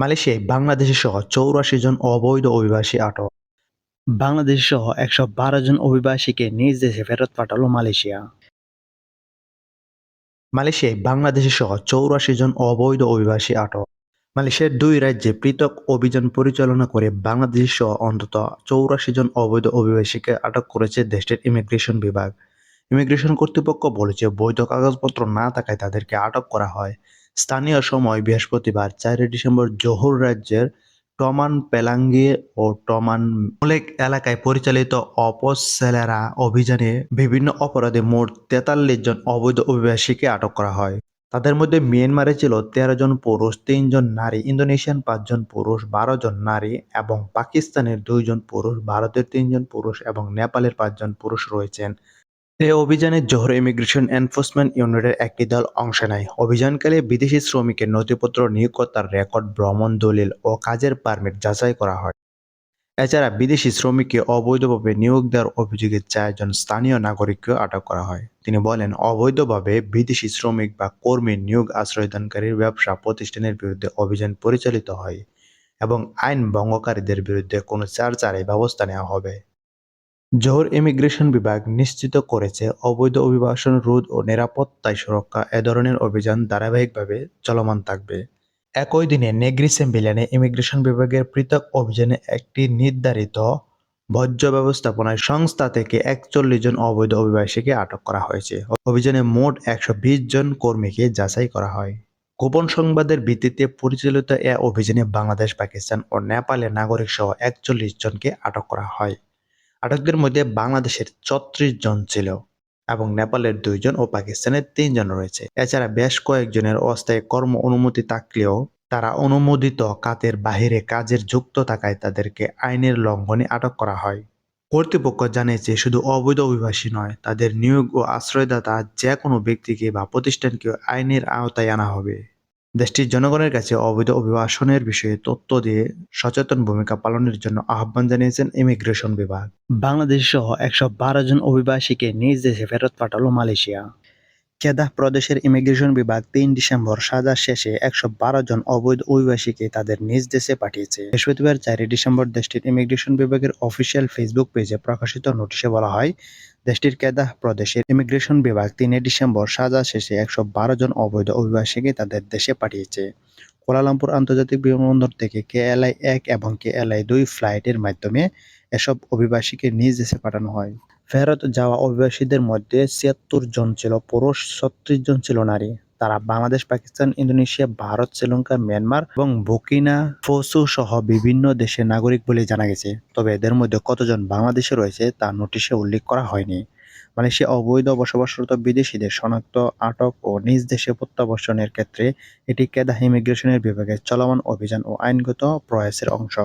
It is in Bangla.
মালয়েশিয়ায় বাংলাদেশি সহ চৌরাশি জন অবৈধ অভিবাসী আটক। বাংলাদেশ সহ একশো বারো জন অভিবাসীকে নিজ দেশে ফেরত পাঠালো মালয়েশিয়া। মালয়েশিয়ায় বাংলাদেশি সহ চৌরাশি জন অবৈধ অভিবাসী আটক। মালয়েশিয়ার দুই রাজ্যে পৃথক অভিযান পরিচালনা করে বাংলাদেশ সহ অন্তত চৌরাশি জন অবৈধ অভিবাসীকে আটক করেছে দেশটির ইমিগ্রেশন বিভাগ। ইমিগ্রেশন কর্তৃপক্ষ বলেছে, বৈধ কাগজপত্র না থাকায় তাদেরকে আটক করা হয়। স্থানীয় সময় বৃহস্পতিবার চারই ডিসেম্বর জোহর রাজ্যের টমান পেলাঙ্গি ও টমান মুলেক এলাকায় পরিচালিত অপসেলেরা অভিযানে বিভিন্ন অপরাধে মোট তেতাল্লিশ জন অবৈধ অভিবাসীকে আটক করা হয়। তাদের মধ্যে মিয়ানমারে ছিল তেরো জন পুরুষ তিনজন নারী, ইন্দোনেশিয়ান পাঁচজন পুরুষ, বারো জন নারী এবং পাকিস্তানের দুইজন পুরুষ, ভারতের তিনজন পুরুষ এবং নেপালের পাঁচজন পুরুষ রয়েছেন। এই অভিযানে জোহর ইমিগ্রেশন এনফোর্সমেন্ট ইউনিটের একটি দল অংশ নেয়। অভিযানকালে বিদেশি শ্রমিকের নথিপত্র নিয়োগকর্তার রেকর্ড, ভ্রমণ, দলিল ও কাজের পারমিট যাচাই করা হয়। এছাড়া বিদেশি শ্রমিককে অবৈধভাবে নিয়োগ দেওয়ার অভিযোগে চারজন স্থানীয় নাগরিককেও আটক করা হয়। তিনি বলেন, অবৈধভাবে বিদেশি শ্রমিক বা কর্মী নিয়োগ আশ্রয়দানকারীর ব্যবসা প্রতিষ্ঠানের বিরুদ্ধে অভিযান পরিচালিত হয় এবং আইন ভঙ্গকারীদের বিরুদ্ধে কোনো চারচারে ব্যবস্থা নেওয়া হবে। জোহর ইমিগ্রেশন বিভাগ নিশ্চিত করেছে অবৈধ অভিবাসন রোধ ও নিরাপত্তায় সুরক্ষা এ ধরনের অভিযান ধারাবাহিকভাবে চলমান থাকবে। একই দিনে নেগ্রি সেম্বিলিয়ানে ইমিগ্রেশন বিভাগের পৃথক অভিযানে একটি নির্ধারিত বর্জ্য ব্যবস্থাপনায় সংস্থা থেকে একচল্লিশ জন অবৈধ অভিবাসীকে আটক করা হয়েছে। অভিযানে মোট একশো বিশ জন কর্মীকে যাচাই করা হয়। গোপন সংবাদের ভিত্তিতে পরিচালিত এ অভিযানে বাংলাদেশ, পাকিস্তান ও নেপালের নাগরিক সহ একচল্লিশ জনকে আটক করা হয়। আটকদের মধ্যে বাংলাদেশের ছত্রিশ জন ছিল এবং নেপালের দুইজন ও পাকিস্তানের তিনজন রয়েছে। এছাড়া বেশ কয়েকজনের অস্থায়ী কর্ম অনুমতি থাকলেও তারা অনুমোদিত কাতের বাহিরে কাজের যুক্ত থাকায় তাদেরকে আইনের লঙ্ঘনে আটক করা হয়। কর্তৃপক্ষ জানিয়েছে, শুধু অবৈধ অভিবাসী নয়, তাদের নিয়োগ ও আশ্রয়দাতা যে কোনো ব্যক্তিকে বা প্রতিষ্ঠানকে আইনের আওতায় আনা হবে। দেশটির জনগণের কাছে অবৈধ অভিবাসনের বিষয়ে তথ্য দিয়ে সচেতন ভূমিকা পালনের জন্য আহ্বান জানিয়েছেন ইমিগ্রেশন বিভাগ। বাংলাদেশ সহ একশো বারো জন অভিবাসীকে নিজ দেশে ফেরত পাঠালো মালয়েশিয়া। কেদাহ প্রদেশের ইমিগ্রেশন বিভাগ তিন ডিসেম্বর সাজা শেষে একশো বারো জন অবৈধ অভিবাসীকে তাদের নিজ দেশে পাঠিয়েছে। বৃহস্পতিবার চারই ডিসেম্বর দেশটির ইমিগ্রেশন বিভাগের অফিসিয়াল ফেসবুক পেজে প্রকাশিত নোটিশে বলা হয়, দেশটির কেদাহ প্রদেশের ইমিগ্রেশন বিভাগ তিনে ডিসেম্বর সাজা শেষে একশো বারো জন অবৈধ অভিবাসীকে তাদের দেশে পাঠিয়েছে। কোলালামপুর আন্তর্জাতিক বিমানবন্দর থেকে কেএলআই এক এবং কেএলআই দুই ফ্লাইটের মাধ্যমে এসব অভিবাসীকে নিজ দেশে পাঠানো হয়। ফেরত যাওয়া অভিবাসীদের মধ্যে ছিয়াত্তর জন ছিল পুরুষ, ছত্রিশ জন ছিল নারী। তারা বাংলাদেশ, পাকিস্তান, ইন্দোনেশিয়া, ভারত, শ্রীলঙ্কা, মিয়ানমার এবং বুকিনা, ফসু সহ বিভিন্ন দেশের নাগরিক বলে জানা গেছে। তবে এদের মধ্যে কতজন বাংলাদেশে রয়েছে তা নোটিশে উল্লেখ করা হয়নি। মালয়েশিয়া অবৈধ বসবাসরত বিদেশিদের শনাক্ত, আটক ও নিজ দেশে প্রত্যাবর্তনের ক্ষেত্রে এটি কেদাহ ইমিগ্রেশনের বিভাগের চলমান অভিযান ও আইনগত প্রয়াসের অংশ।